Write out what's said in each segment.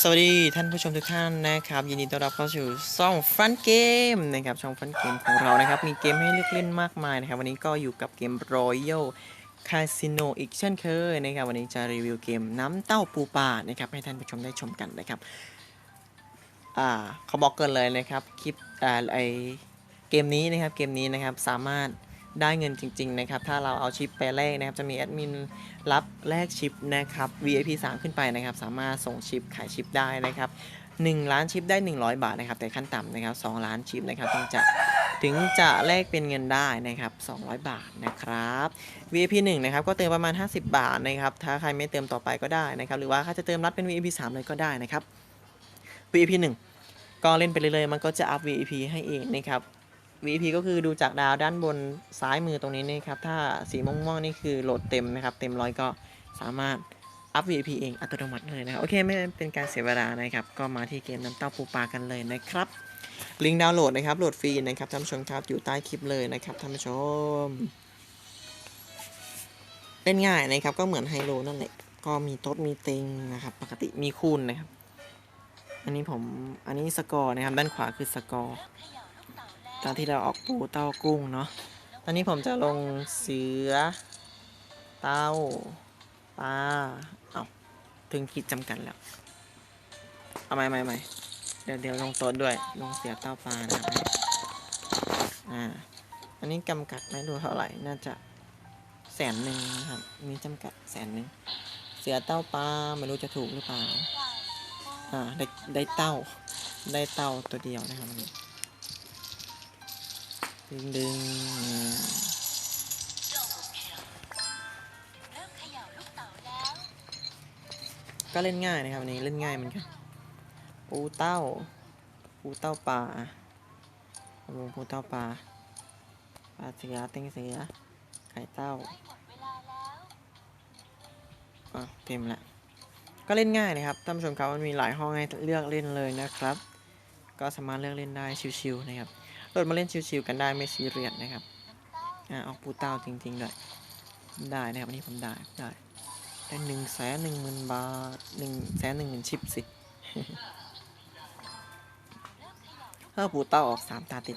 สวัสดีท่านผู้ชมทุกท่านนะครับ ยินดีต้อนรับเข้าสู่ช่องฟันเกมนะครับช่องฟันเกมของเรานะครับ มีเกมให้เลือกเล่นมากมายนะครับ วันนี้ก็อยู่กับเกม Royal Casino อีกเช่นเคยนะครับ วันนี้จะรีวิวเกมน้ำเต้าปูปลานะครับ ให้ท่านผู้ชมได้ชมกันนะครับอ่าเขาบอกเกินเลยนะครับคลิปอ่าไอเกมนี้นะครับเกมนี้นะครับสามารถ ได้เงินจริงๆนะครับถ้าเราเอาชิปไปแลกนะครับจะมีแอดมินรับแลกชิปนะครับ VIP 3 ขึ้นไปนะครับสามารถส่งชิปขายชิปได้นะครับ1ล้านชิปได้ 100 บาทนะครับแต่ขั้นต่ำนะครับ2ล้านชิปนะครับถึงจะถึงจะแลกเป็นเงินได้นะครับ200 บาทนะครับ VIP 1นะครับก็เติมประมาณ 50 บาทนะครับถ้าใครไม่เติมต่อไปก็ได้นะครับหรือว่าถ้าจะเติมรัดเป็น VIP 3 เลยก็ได้นะครับ VIP 1ก็เล่นไปเรื่อยๆมันก็จะอัพ VIP ให้เองนะครับ VP ก็คือดูจากดาวด้านบนซ้ายมือตรงนี้นะครับ ถ้าสีม่วงๆนี่คือโหลดเต็มนะครับ เต็มร้อยก็สามารถอัพ VP เองอัตโนมัติเลยนะครับ โอเค ไม่เป็นการเสียเวลานะครับ ก็มาที่เกมน้ำเต้าปูปลากันเลยนะครับ ลิงก์ดาวน์โหลดนะครับ โหลดฟรีนะครับท่านผู้ชมครับ อยู่ใต้คลิปเลยนะครับท่านผู้ชม เล่นง่ายนะครับ ก็เหมือนไฮโลนั่นแหละ ก็มีโต๊ดมีเต็งนะครับ ปกติมีคูณนะครับ อันนี้ผม อันนี้สกอร์นะครับ ด้านขวาคือสกอร์ ตอนที่เราออกปูเต้ากุ้งเนาะ ตอนนี้ผมจะลงเสือ เต้าปลา เอาถึงขีดจำกัดแล้ว เอาใหม่ใหม่ใหม่เดี๋ยวเดี๋ยวลงต๊ดด้วย ลงเสือเต้าปลานะครับอ่า อันนี้จำกัดไม่รู้เท่าไหร่ น่าจะแสนหนึ่งนะครับ มีจำกัดแสนหนึ่ง เสือเต้าปลาไม่รู้จะถูกหรือเปล่า อ่า ได้ได้เต้า ได้เต้าตัวเดียวนะครับวันนี้ ดึงดึงก็เล่นง่ายนะครับอันนี้เล่นง่ายเหมือนกันปูเต้า ปูเต้าปลาลงปูเต้าปลาปลาเสือเต็งเสือไข่เต้าอะเต็มละก็เล่นง่ายนะครับท่านผู้ชมครับมันมีหลายห้องให้เลือกเล่นเลยนะครับ ก็สามารถเลือกเล่นได้ชิวๆนะครับ ดมาเล่นชิวๆกันได้ไม่ซีเรียสนะครับอ่าออกปูเต้าจริงๆด้วยได้นะครับอันนี้ผมได้ได้ได้หนึ่งแสนหนึ่งหมื่นบาทหนึ่งแสนหนึ่งหมื่นชิปสิถ้าปูเต้าออกสามตาติด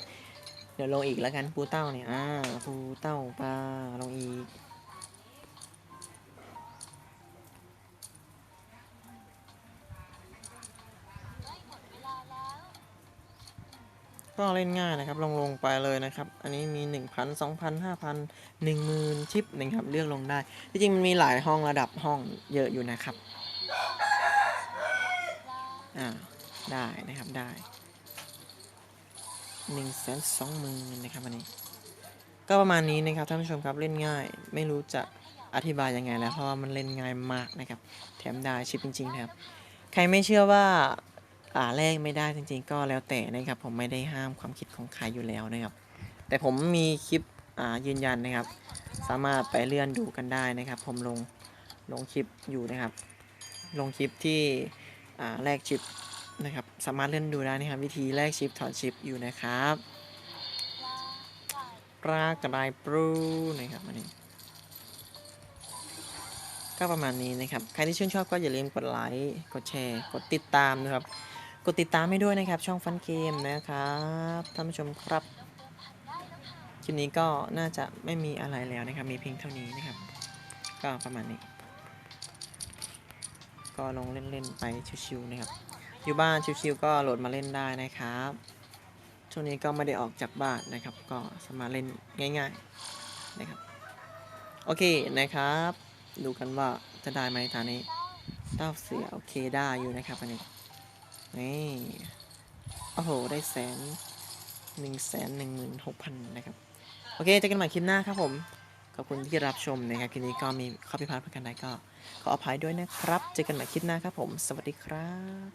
เดี๋ยวลงอีกแล้วกันปูเต้าเนี่ยอ่าปูเต้าปลาลงอีก ก็เล่นง่ายนะครับ ลงลงไปเลยนะครับ อันนี้มี 1,000 2,000 5,000 10,000 ชิปนะครับ เลือกลงได้ที่จริงมันมีหลายห้องระดับห้องเยอะอยู่นะครับ อ่า ได้นะครับได้หนึ่งแสนสองหมื่นนะครับอันนี้ ก็ประมาณนี้นะครับท่านผู้ชมครับเล่นง่าย ไม่รู้จะอธิบายยังไงแล้วเพราะว่ามันเล่นง่ายมากนะครับ แถมได้ชิปจริงๆนะครับ ใครไม่เชื่อว่า แลกไม่ได้จริงๆ ก็แล้วแต่นะครับ ผมไม่ได้ห้ามความคิดของใครอยู่แล้วนะครับ แต่ผมมีคลิปอ่ายืนยันนะครับ สามารถไปเลื่อนดูกันได้นะครับ ผมลงลงคลิปอยู่นะครับ ลงคลิปที่อ่าแลกชิปนะครับ สามารถเลื่อนดูได้นะครับ วิธีแลกชิปถอดชิปอยู่นะครับปลากระไดปรูนะครับอันนี้ก็ประมาณนี้นะครับ ใครที่ชื่นชอบก็อย่าลืมกดไลค์ กดแชร์ กดติดตามนะครับ กดติดตามให้ด้วยนะครับ ช่องฟันเกมนะครับท่านผู้ชมครับคลิปนี้ก็น่าจะไม่มีอะไรแล้วนะครับ มีเพียงเท่านี้นะครับ ก็ประมาณนี้ ก็ลงเล่นๆไปชิวๆนะครับ อยู่บ้านชิวๆก็โหลดมาเล่นได้นะครับช่วงนี้ก็ไม่ได้ออกจากบ้านนะครับ ก็สามารถเล่นง่าย ๆนะครับ โอเคนะครับ ดูกันว่าจะได้ไหมตอนนี้เต้าเสือโอเคได้อยู่นะครับอันนี้ นี่โอ้โห ได้แสนหนึ่งแสนหนึ่งหมื่นหกพันนะครับ โอเคเจอกันใหม่คลิปหน้าครับผม ขอบคุณที่รับชมนะครับคลิปนี้ก็มีข้อพิพาทประกันใดก็ ขออภัยด้วยนะครับ เจอกันใหม่คลิปหน้าครับผม สวัสดีครับ